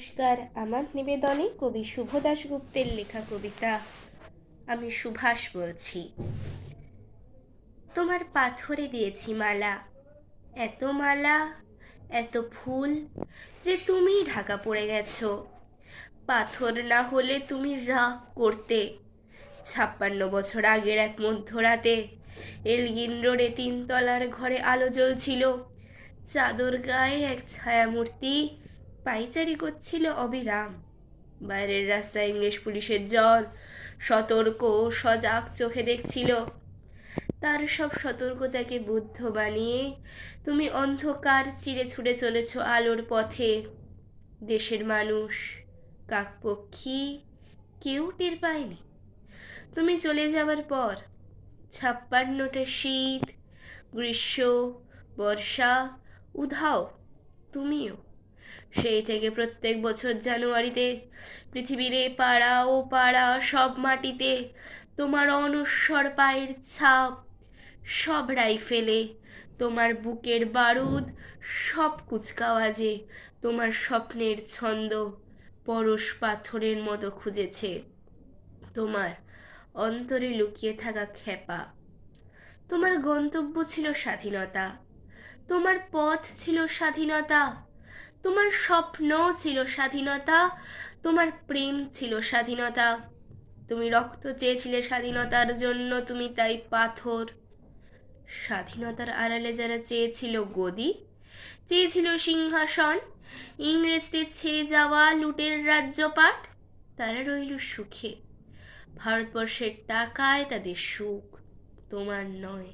নমস্কার। আমার নিবেদনে কবি শুভ দাশগুপ্তের লেখা কবিতা আমি সুভাষ বলছি। তোমার পাথরে দিয়েছি মালা, এত মালা, এত ফুল যে তুমি ঢাকা পড়ে গেছো। পাথর না হলে তুমি রাগ করতে। ছাপ্পান্ন বছর আগের এক মধ্যরাতে এলগিন রোডে তিনতলার ঘরে আলো জ্বলছিল। চাদর গায়ে এক ছায়ামূর্তি পাইচারি করছিল অবিরাম। বাইরের রাস্তায় ইংলিশ পুলিশের জল সতর্ক, সজাগ চোখে দেখছিল। তার সব সতর্কতাকে বুদ্ধ বানিয়ে তুমি অন্ধকার চিরে ছুড়ে চলেছ আলোর পথে। দেশের মানুষ, কাকপক্ষী কেউ টের পায়নি। তুমি চলে যাবার পর ছাপ্পান্নটা শীত, গ্রীষ্ম, বর্ষা, উধাও, তুমিও সেই থেকে প্রত্যেক বছর জানুয়ারিতে পৃথিবীর এ পাড়া ও পাড়া সব মাটিতে তোমার অনস্বর পায়ের ছাপ সব রাইফেলে তোমার বুকের বারুদ সব কুচকাওয়াজে, তোমার স্বপ্নের ছন্দ পরশ পাথরের মতো খুঁজেছে। তোমার অন্তরে লুকিয়ে থাকা খেপা তোমার গন্তব্য ছিল স্বাধীনতা, তোমার পথ ছিল স্বাধীনতা তোমার স্বপ্ন ছিল স্বাধীনতা, তোমার প্রেম ছিল স্বাধীনতা। তুমি রক্ত চেয়েছিলে স্বাধীনতার জন্য, তুমি তাই পাথর। স্বাধীনতার আড়ালে যারা চেয়েছিল গদি, চেয়েছিল সিংহাসন, ইংরেজদের ছেড়ে যাওয়া লুটের রাজ্যপাট, তারা রইল সুখে। ভারতবর্ষের টাকায় তাদের সুখ তোমার নয়।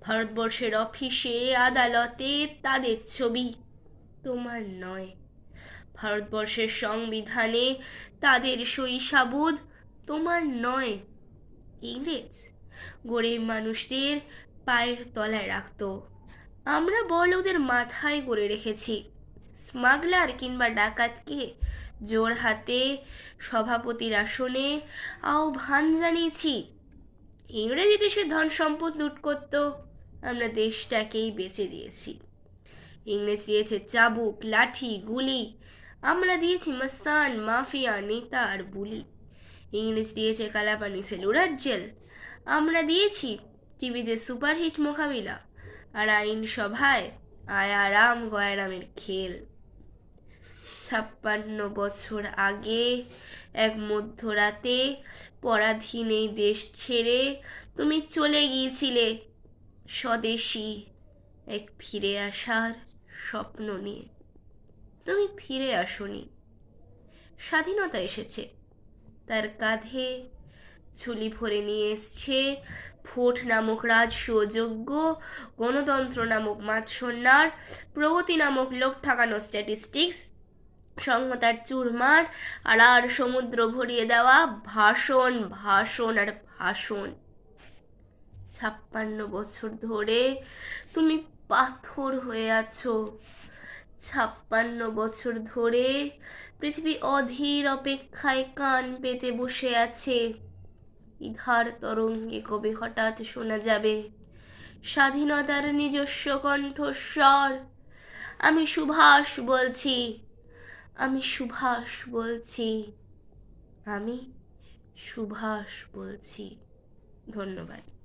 ভারতবর্ষের অফিসে, আদালতে তাদের ছবি তোমার নয়। ভারতবর্ষের সংবিধানে তাদের সাবুদ তোমার নয়। ইংরেজ গরিব মানুষদের পায়ের তলায় রাখতো। আমরা বড় ওদের মাথায় করে রেখেছি। স্মাগলার কিংবা ডাকাতকে জোর হাতে সভাপতির আসনে আহ্বান জানিয়েছি। ইংরেজি দেশের ধন সম্পদ লুট করত। আমরা দেশটাকেই বেচে দিয়েছি। ইংরেজ দিয়েছে চাবুক, লাঠি, গুলি। আমরা দিয়েছি মস্তান, মাফিয়া, নেতা আর বুলি। ইংরেজ দিয়েছে কালাপানি সেলুরার জেল। আমরা দিয়েছি টিভিতে সুপারহিট মোকাবিলা আর আইন সভায় আয়ারাম গয়ারামের খেল। ছাপ্পান্ন বছর আগে এক মধ্যরাতে পরাধীন এই দেশ ছেড়ে তুমি চলে গিয়েছিলে স্বদেশী এক ফিরে আসার স্বপ্ন নিয়ে। তুমি ফিরে আসনি। স্বাধীনতা এসেছে। তার কাঁধে ঝুলি ভরে নিয়ে এসছে ভোট নামক রাজ সুযোগ্য গণতন্ত্র নামক মাৎসন্যার, প্রগতি নামক লোক ঠাকানো স্ট্যাটিস্টিক্স সংহতার চুরমার আর আর সমুদ্র ভরিয়ে দেওয়া ভাষণ ভাষণ আর ভাষণ। ছাপ্পান্ন বছর ধরে তুমি পাথর হয়ে আছো। ছাপ্পান্ন বছর ধরে পৃথিবী অধীর অপেক্ষায় কান পেতে বসে আছে। ইধার তরঙ্গে কবে হঠাৎ শোনা যাবে? স্বাধীনতার নিজস্ব কণ্ঠস্বর। আমি সুভাষ বলছি। আমি সুভাষ বলছি। আমি সুভাষ বলছি। ধন্যবাদ।